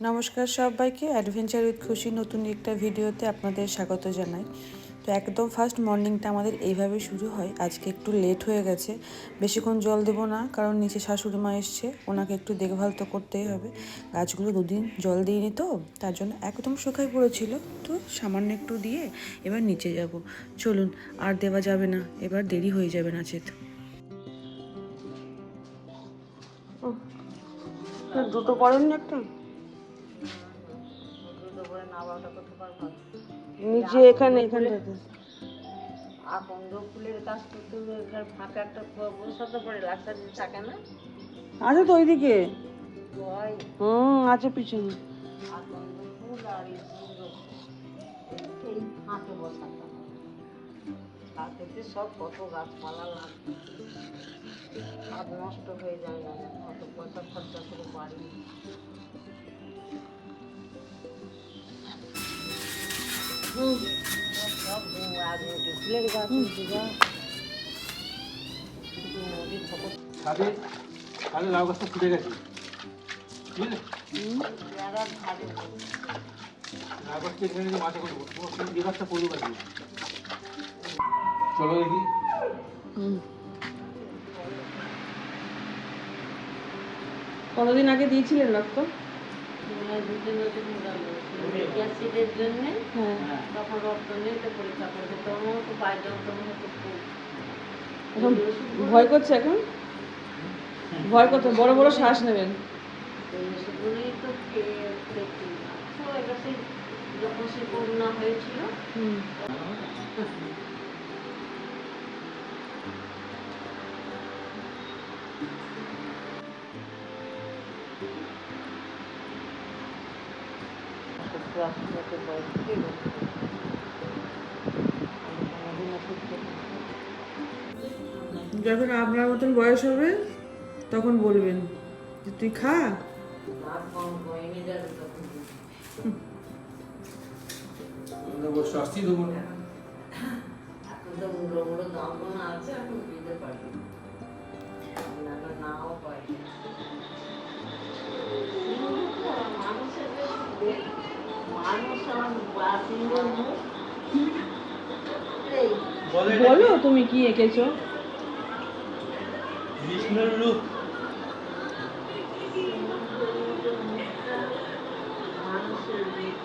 নমস্কার সবাইকে adventure with খুশি নতুন একটা ভিডিওতে আপনাদের স্বাগত জানাই। তো একদম ফার্স্ট মর্নিংটা আমাদের এইভাবে শুরু হয়। আজকে একটু লেট হয়ে গেছে। বেশিক্ষণ জল দেবো না, কারণ নিচে শাশুড়ি মা এসছে। ওনাকে একটু দেখভাল তো করতেই হবে। গাছগুলো দুদিন জল দিইনি তো, তার জন্য একদম শুকাই পড়েছিল। তো সামান্য একটু দিয়ে এবার নিচে যাব। চলুন, আর দেওয়া যাবে না। এবার দেরি হয়ে যাবে নাচেত দুটো পড়েন না একটা? নিচে এখানে এখানটাতে। আকন্দ ফুলের গাছ করতে ফাঁকা একটা বসাতে পড়ে রাস্তা দিয়ে থাকে না? আছে তো ওইদিকে। ওই। হুম আছে পিছনে। ফুল আর এই ফাঁকে হয় তাতে সব কত গাছপালা লাগবে। সব নষ্ট হয়ে যায় না। অত পয়সা খরচা করে বাড়ি। লাউ গাছটা যে করব চলো দেখি। কতদিন আগে দিয়েছিলেন রক্ত? দুটো নতুন গ্যাসিডের জন্যে হ্যাঁ। তখন রক্ত নিতে পরীক্ষা করতে তখন তো পায়ে যন্ত্রণা হতো এখন ভয় করছে এখন? ভয় করতে বড় বড় শ্বাস নেবেন। এই তো তো সেই যখন সে করোনা হয়েছিল হুম একটু আসতে বয়স থেকে গেছে। আমি কোনোদিন ওষুধ খেতাম না। যখন আপনার মতন বয়স হবে তখন বলবেন যে তুই খা শাস্তি দেবো না এখন তো যন্ত্রণা আছে এখন দিতে পারি বলো তুমি কি এঁকেছো? বিষ্ণুর রূপ। মানুষের মুখ